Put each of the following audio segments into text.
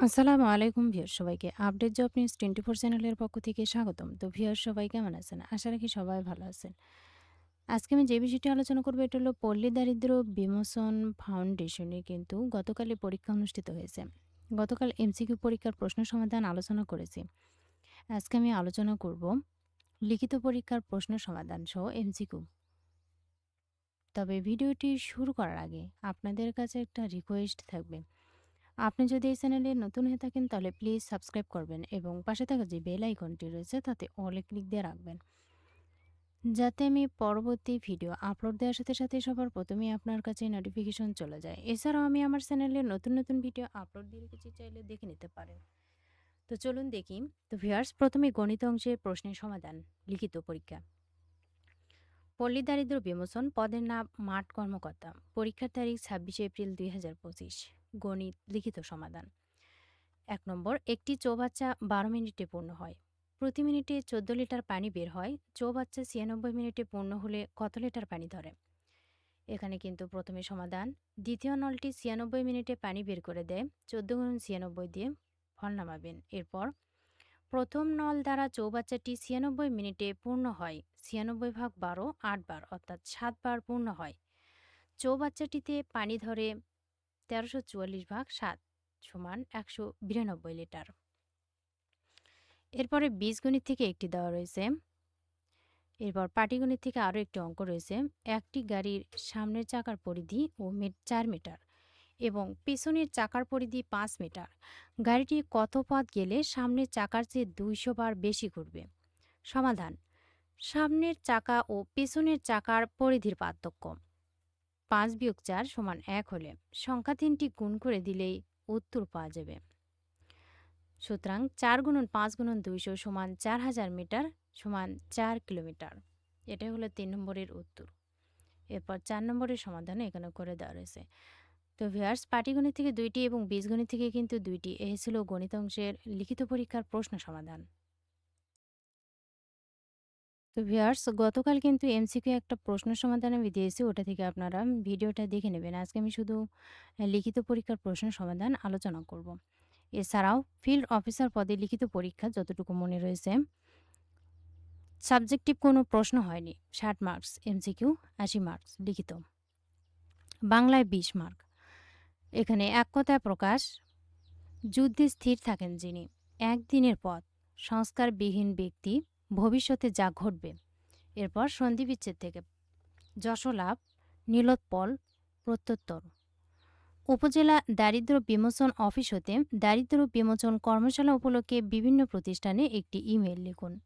আসসালামু আলাইকুম ভিউয়ার সবাইকে update job news twenty four চ্যানেলের পক্ষ থেকে স্বাগতম। তো ভিউয়ার সবাই কেমন আছেন? আশা রাখি সবাই ভালো আছেন। আজকে আমি যে বিষয়টি আলোচনা করব, এটা হলো পল্লী দারিদ্র বিমোচন ফাউন্ডেশনে কিন্তু গতকালই পরীক্ষা অনুষ্ঠিত হয়েছে। গতকাল এমসিকিউ পরীক্ষার প্রশ্ন সমাধান আলোচনা করেছি। আজকে আমি আলোচনা করব লিখিত পরীক্ষার প্রশ্ন সমাধান সহ এমসিকিউ। তবে ভিডিওটি শুরু করার আগে আপনাদের কাছে একটা রিকোয়েস্ট থাকবে। আপনি যদি এই চ্যানেলে নতুন হয়ে থাকেন, তাহলে প্লিজ সাবস্ক্রাইব করবেন এবং পাশে থাকা যে বেল আইকনটি রয়েছে, তাতে অলে ক্লিক দিয়ে রাখবেন। যাতে আমি পরবর্তী ভিডিও আপলোড দেওয়ার সাথে সাথে সবার প্রথমে আপনার কাছে নোটিফিকেশন চলে যায়। এছাড়াও আমি আমার চ্যানেলে নতুন নতুন ভিডিও আপলোড দিয়ে রেখেছি, চাইলে দেখে নিতে পারেন। তো চলুন দেখি। তো ভিউয়ার্স প্রথমে গণিত অংশের প্রশ্নের সমাধান, লিখিত পরীক্ষা। পল্লী দারিদ্র বিমোচন, পদের নাম মাঠ কর্মকর্তা, পরীক্ষার তারিখ ছাব্বিশে এপ্রিল দুই হাজার পঁচিশ। গণিত লিখিত সমাধান। এক নম্বর, একটি চৌবাচ্চা বারো মিনিটে পূর্ণ হয়। প্রতি মিনিটে চোদ্দ লিটার পানি বের হয়। চৌবাচ্চা ছিয়ানব্বই মিনিটে পূর্ণ হলে কত লিটার পানি ধরে? এখানে কিন্তু প্রথমে সমাধান, দ্বিতীয় নলটি ছিয়ানব্বই মিনিটে পানি বের করে দেয়, চোদ্দ গুণ ছিয়ানব্বই দিয়ে ফল নামাবেন। এরপর, প্রথম নল দ্বারা চৌবাচ্চাটি ছিয়ানব্বই মিনিটে পূর্ণ হয়, ছিয়ানব্বই ভাগ বারো আটবার অর্থাৎ সাতবার পূর্ণ হয়। চৌবাচ্চাটিতে পানি ধরে তেরোশো চুয়াল্লিশ ভাগ সাত সমান একশো বিরানব্বই লিটার। এরপরে বীজগণিত থেকে একটি দেওয়া রয়েছে। এরপর পাটিগণিত থেকে আরও একটি অঙ্ক রয়েছে। একটি গাড়ির সামনের চাকার পরিধি ও চার মিটার এবং পেছনের চাকার পরিধি পাঁচ মিটার। গাড়িটি কত পথ গেলে সামনের চাকার চেয়ে দুইশো বার বেশি ঘুরবে? সমাধান, সামনের চাকা ও পেছনের চাকার পরিধির পার্থক্য। পাঁচ বিয়োগ চার সমান এক হলে সংখ্যা তিনটি গুণ করে দিলেই উত্তর পাওয়া যাবে। সুতরাং চার গুণন পাঁচ গুণন দুইশো সমান চার হাজার মিটার সমান চার কিলোমিটার। এটাই হলো তিন নম্বরের উত্তর। এরপর চার নম্বরের সমাধান এখানে করে দেওয়া রয়েছে। তো ভিয়ার্স পাটিগণিত থেকে দুইটি এবং বীজগণিত থেকে কিন্তু দুইটি। এ ছিল গণিত অংশের লিখিত পরীক্ষার প্রশ্ন সমাধান। তো ভিউয়ার্স, গতকাল কিন্তু এমসিকিউ একটা প্রশ্ন সমাধান আমি দিয়েছি। ওটা থেকে আপনারা ভিডিওটা দেখে নেবেন। আজকে আমি শুধু লিখিত পরীক্ষার প্রশ্ন সমাধান আলোচনা করব। এছাড়াও ফিল্ড অফিসার পদে লিখিত পরীক্ষা যতটুকু মনে রয়েছে, সাবজেক্টিভ কোনো প্রশ্ন হয়নি। ষাট মার্কস এমসিকিউ আশি মার্কস লিখিত। বাংলায় বিশ মার্ক। এখানে এক কথায় প্রকাশ, যুদ্ধে স্থির থাকেন যিনি। একদিনের পথ, সংস্কারবিহীন ব্যক্তি ভবিষ্যতে যা ঘটবে। এরপর সন্ধিবিচ্ছেদ থেকে। যশোলাভ, নীলোৎপল, প্রত্যুত্তর। উপজেলা দারিদ্র বিমোচন অফিস হতে দারিদ্র বিমোচন কর্মশালা উপলক্ষে বিভিন্ন প্রতিষ্ঠানে একটি ইমেল লিখুন।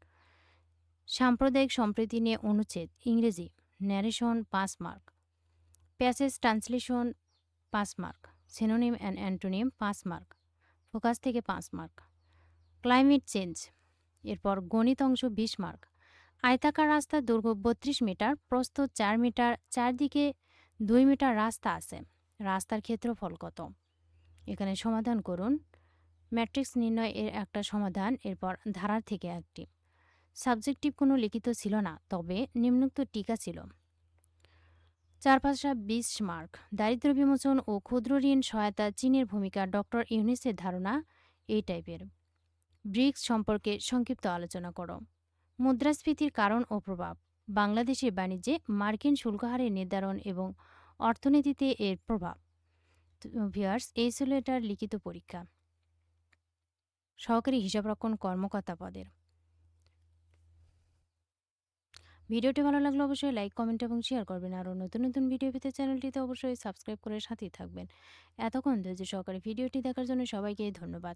সাম্প্রদায়িক সম্প্রীতি নিয়ে অনুচ্ছেদ, ইংরেজি ন্যারেশন পাঁচ মার্ক প্যাসেজ ট্রান্সলেশন পাঁচ মার্ক সিনোনিম অ্যান্ড অ্যান্টোনিম পাঁচ মার্ক ফোকাস থেকে পাঁচ মার্ক ক্লাইমেট চেঞ্জ এরপর গণিত অংশ বিশ মার্ক। আয়তাকার রাস্তার দৈর্ঘ্য বত্রিশ মিটার, প্রস্থ চার মিটার, চারদিকে দুই মিটার রাস্তা আছে। রাস্তার ক্ষেত্রফল কত? এখানে সমাধান করুন। ম্যাট্রিক্স নির্ণয় এর একটা সমাধান, এরপর ধারার থেকে একটি। সাবজেক্টিভ কোনো লিখিত ছিল না, তবে নিম্নোক্ত টিকা ছিল। চার পাঁচটা বিশ মার্ক। দারিদ্র বিমোচন ও ক্ষুদ্র ঋণ সহায়তা চীনের ভূমিকা ডক্টর ইউনিসের ধারণা এই টাইপের। ব্রিক্স সম্পর্কে সংক্ষিপ্ত আলোচনা করো। মুদ্রাস্ফীতির কারণ ও প্রভাব। বাংলাদেশের বাণিজ্যে মার্কিন শুল্কহারের নির্ধারণ এবং অর্থনীতিতে এর প্রভাব। ভিয়ার্স এই ছিল এটার লিখিত পরীক্ষা। সহকারী হিসাবরক্ষণ কর্মকর্তা পদের। ভিডিওটি ভালো লাগলে অবশ্যই লাইক, কমেন্ট এবং শেয়ার করবেন। আরও নতুন নতুন ভিডিও পেতে চ্যানেলটিতে অবশ্যই সাবস্ক্রাইব করে সাথেই থাকবেন। এতক্ষণ ধৈর্য সহকারে ভিডিওটি দেখার জন্য সবাইকে ধন্যবাদ।